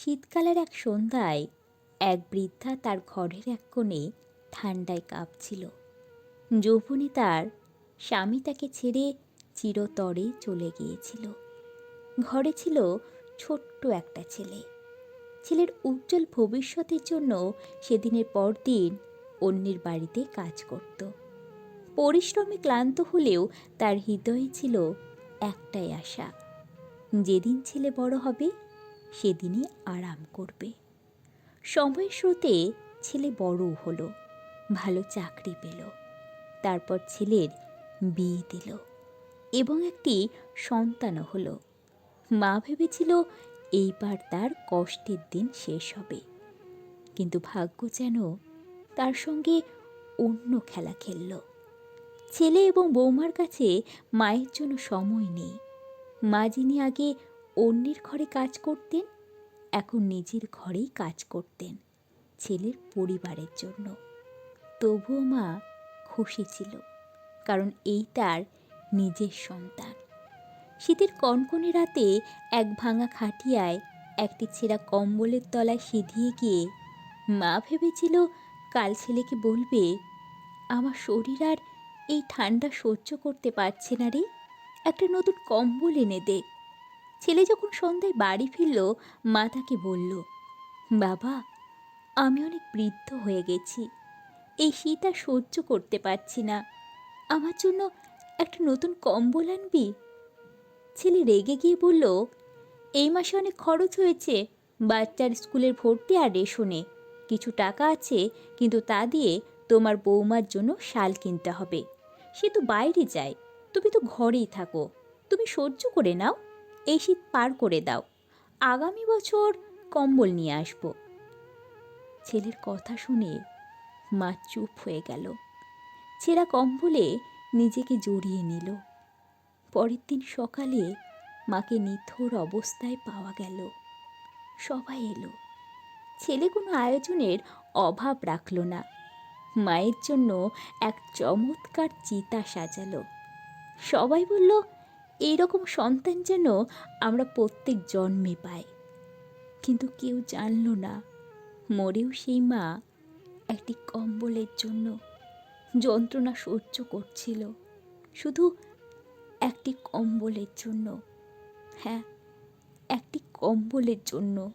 শীতকালের এক সন্ধ্যায় এক বৃদ্ধা তার ঘরের এক কোণে ঠান্ডায় কাঁপছিল। যৌবনে তার স্বামী তাকে ছেড়ে চিরতরে চলে গিয়েছিল। ঘরে ছিল ছোট্ট একটা ছেলে। ছেলের উজ্জ্বল ভবিষ্যতের জন্য সেদিনের পর দিন অন্যের বাড়িতে কাজ করত। পরিশ্রমে ক্লান্ত হলেও তার হৃদয়ে ছিল একটাই আশা, যেদিন ছেলে বড় হবে সেদিনই আরাম করবে। সময়ের স্রোতে ছেলে বড়ও হলো, ভালো চাকরি পেল, তারপর ছেলের বিয়ে দিল এবং একটি সন্তানও হলো। মা ভেবেছিল এইবার তার কষ্টের দিন শেষ হবে, কিন্তু ভাগ্য যেন তার সঙ্গে অন্য খেলা খেলল। ছেলে এবং বৌমার কাছে মায়ের জন্য সময় নেই। মা যিনি আগে অন্যের ঘরে কাজ করতেন, এখন নিজের ঘরেই কাজ করতেন, ছেলের পরিবারের জন্য। তবুও মা খুশি ছিল, কারণ এই তার নিজের সন্তান। শীতের কনকনে রাতে এক ভাঙা খাটিয়ায় একটি ছেঁড়া কম্বলের তলায় সিধিয়ে গিয়ে মা ভেবেছিল, কাল ছেলেকে বলবে, আমার শরীর আর এই ঠান্ডা সহ্য করতে পারছে না রে, একটা নতুন কম্বল এনে দে। ছেলে যখন সন্ধ্যায় বাড়ি ফিরল, মা তাকে বলল, বাবা, আমি অনেক বৃদ্ধ হয়ে গেছি। এই শীত আর সহ্য করতে পারছি না। আমার জন্য একটা নতুন কম্বল আনবি? ছেলে রেগে গিয়ে বলল, এই মাসে অনেক খরচ হয়েছে। বাচ্চার স্কুলের ভর্তি আর রেশনে কিছু টাকা আছে, কিন্তু তা দিয়ে তোমার বৌমার জন্য শাল কিনতে হবে। সে তো বাইরে যায়। তুমি তো ঘরেই থাকো। তুমি সহ্য করে নাও। এই শীত পার করে দাও। আগামী বছর কম্বল নিয়ে আসব। ছেলের কথা শুনে মা চুপ হয়ে গেল। ছেঁড়া কম্বলে নিজেকে জড়িয়ে নিল। পরের দিন সকালে মাকে নিথর অবস্থায় পাওয়া গেল। সবাই এলো। ছেলে কোনো আয়োজনের অভাব রাখল না। মায়ের জন্য এক চমৎকার চিতা সাজালো। সবাই বলল এইরকম সন্তান যেন আমরা প্রত্যেক জন্মে পাই। কিন্তু কেউ জানল না, মরেও সেই মা একটি কম্বলের জন্য যন্ত্রণা সহ্য করছিল। শুধু একটি কম্বলের জন্য হ্যাঁ একটি কম্বলের জন্য।